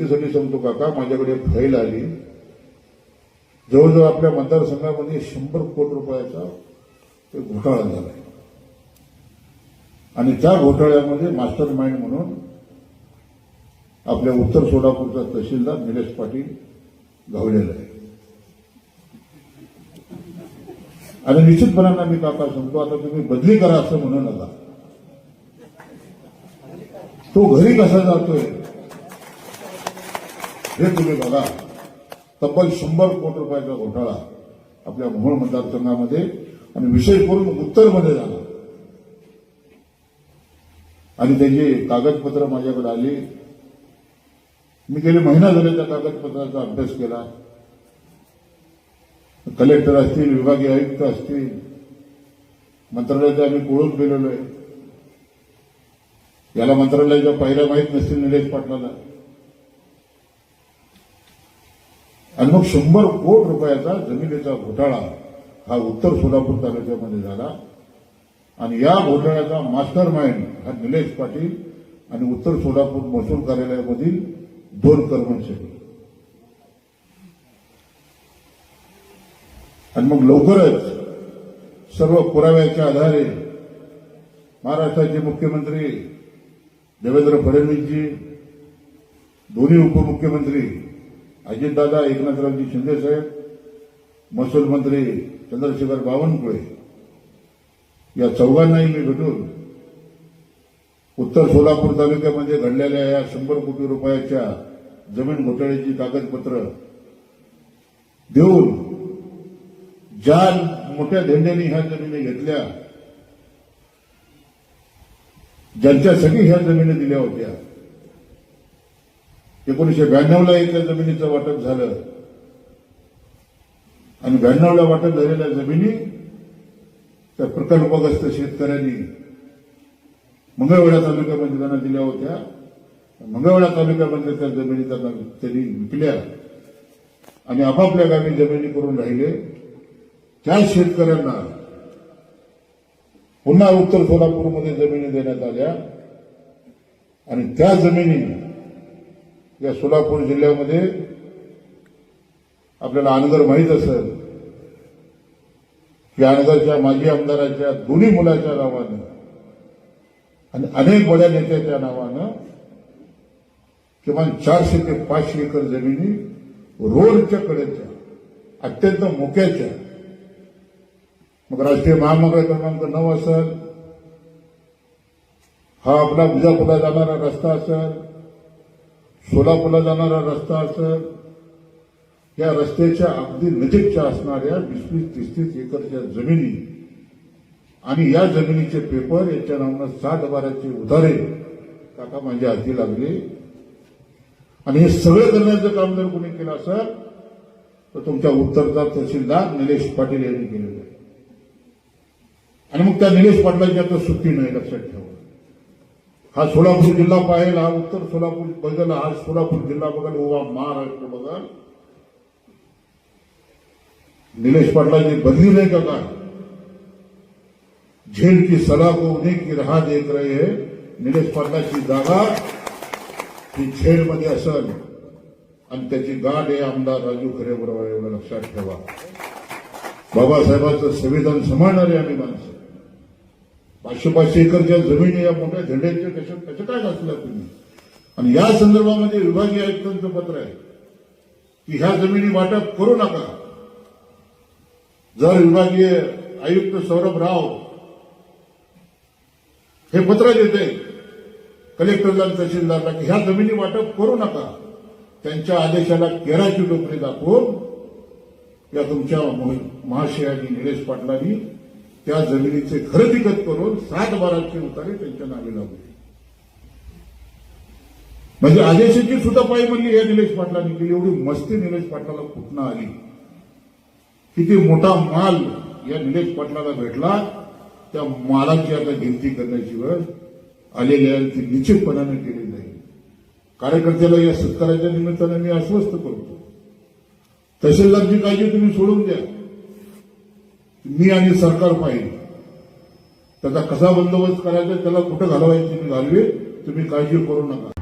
माहितीसाठी सांगतो काका माझ्याकडे एक फाईल आली. जवळजवळ आपल्या मतदारसंघामध्ये शंभर कोटी रुपयाचा ते घोटाळा झाला आणि त्या घोटाळ्यामध्ये मास्टर माइंड म्हणून आपल्या उत्तर सोलापूरचा तहसीलदार निलेश पाटील गावलेला आहे. आणि निश्चितपणानं मी काका सांगतो आता तुम्ही बदली करा असं म्हणू नका. तो घरी कसा जातोय? हे तुम्ही बघा. तब्बल शंभर कोटी रुपयाचा घोटाळा आपल्या मोहोळ मतदारसंघामध्ये आणि विशेष करून उत्तरमध्ये झाला. आणि त्याची कागदपत्र माझ्याकडे आली मी गेले महिना झाले त्या कागदपत्राचा अभ्यास केला. कलेक्टर असतील विभागीय आयुक्त असतील मंत्रालयात आम्ही ओळख गेलेलो आहे. याला मंत्रालयाच्या पायऱ्या माहीत नसतील निलेश पाटलाला. आणि मग शंभर कोट रुपयाचा जमिनीचा घोटाळा हा उत्तर सोलापूर तालुक्यामध्ये झाला. आणि या घोटाळ्याचा मास्टर माइंड हा निलेश पाटील आणि उत्तर सोलापूर महसूल कार्यालयामधील दोन कर्मचारी. आणि मग लवकरच सर्व पुराव्याच्या आधारे महाराष्ट्राचे मुख्यमंत्री देवेंद्र फडणवीसजी दोन्ही उपमुख्यमंत्री अजितदादा एकनाथरावजी शिंदेसाहेब महसूल मंत्री चंद्रशेखर बावनकुळे या चौघांनाही मी भेटून उत्तर सोलापूर तालुक्यामध्ये घडलेल्या या शंभर कोटी रुपयाच्या जमीन घोटाळ्याची कागदपत्र देऊन ज्या मोठ्या धेंड्याने ह्या जमिनी घेतल्या ज्यांच्यासाठी ह्या जमिनी दिल्या होत्या एकोणीसशे ब्याण्णवला त्या जमिनीचं वाटप झालं. आणि ब्याण्णवला वाटप झालेल्या जमिनी त्या प्रकल्पग्रस्त शेतकऱ्यांनी मंगळवेढा तालुक्यामध्ये त्यांना दिल्या होत्या. मंगळवेढा तालुक्यामध्ये त्या जमिनी त्यांना त्यांनी विकल्या आणि आपापल्या गावी जमिनी करून राहिले. त्या शेतकऱ्यांना पुन्हा उत्तर सोलापूरमध्ये जमिनी देण्यात आल्या. आणि त्या जमिनी या सोलापूर जिल्ह्यामध्ये आपल्याला अनगर माहीत असेल की अनगरच्या माजी आमदाराच्या दोन्ही मुलाच्या नावानं आणि अनेक बड्या नेत्याच्या नावानं किमान चारशे ते पाचशे एकर जमिनी रोडच्या कडेच्या अत्यंत मोक्याच्या. मग राष्ट्रीय महामार्ग क्रमांक नऊ असेल. हा आपला विजापूरला जाणारा रस्ता असेल. सोलापूरला जाणारा रस्ता असेल या रस्त्याच्या अगदी नजीकच्या असणाऱ्या वीस वीस तीस तीस एकरच्या जमिनी आणि या जमिनीचे पेपर याच्या नावानं सात बाराचे उधारे काका माझ्या हाती लागले. आणि हे सगळं करण्याचं काम जर कोणी केलं असेल तर तुमच्या उत्तरदार तहसीलदार निलेश पाटील यांनी केलेलं आहे. आणि मग त्या निलेश पाटलांची आता सुट्टी नाही लक्षात ठेवा. हा सोलापूर जिल्हा पाहिल हा उत्तर सोलापूर बघल हा सोलापूर जिल्हा बघल ओवा महाराष्ट्र बघल निलेश पाटलांची बदली नाही का काय? झेल की सलाह को उन्हें की राह देख रहे है. निलेश पाटलाची जागा ही झेलमध्ये असेल आणि त्याची गाठ हे आमदार राजू खरे बरोबर एवढं लक्षात ठेवा. बाबासाहेबांचं संविधान सांभाळणारे आम्ही माणसं. पाचशे पाचशे एकरच्या जमिनी या मोठ्या झेंड्यांच्या कशा कशा काय घातल्या तुम्ही? आणि या संदर्भामध्ये विभागीय आयुक्तांचं पत्र आहे की ह्या जमिनी वाटप करू नका. जर विभागीय आयुक्त सौरभ राव हे पत्र देते कलेक्टरला तहसीलदारला की ह्या जमिनी वाटप करू नका. त्यांच्या आदेशाला केराची टोपली दाखवून या तुमच्या महाशयानी निलेश पाटलांनी त्या जमिनीचे खरेदीकत करून सात बाराचे उतारे त्यांच्या नावे लावले म्हणजे आदेशाची सुद्धा पायी म्हणली या निलेश पाटलांनी केली. एवढी मस्ती निलेश पाटलाला कुठनं आली? किती मोठा माल या निलेश पाटलाला भेटला. त्या मालाची आता गिनती करण्याची वेळ आलेली आहे ती निश्चितपणाने केली नाही. कार्यकर्त्याला या सत्काराच्या निमित्ताने मी आश्वस्त करतो. तहसीलदारची काळजी तुम्ही सोडून द्या. मी आणि सरकार पाहिजे त्याचा कसा बंदोबस्त करायचा त्याला कुठं घालवायचं मी घालवे तुम्ही काळजी करू नका.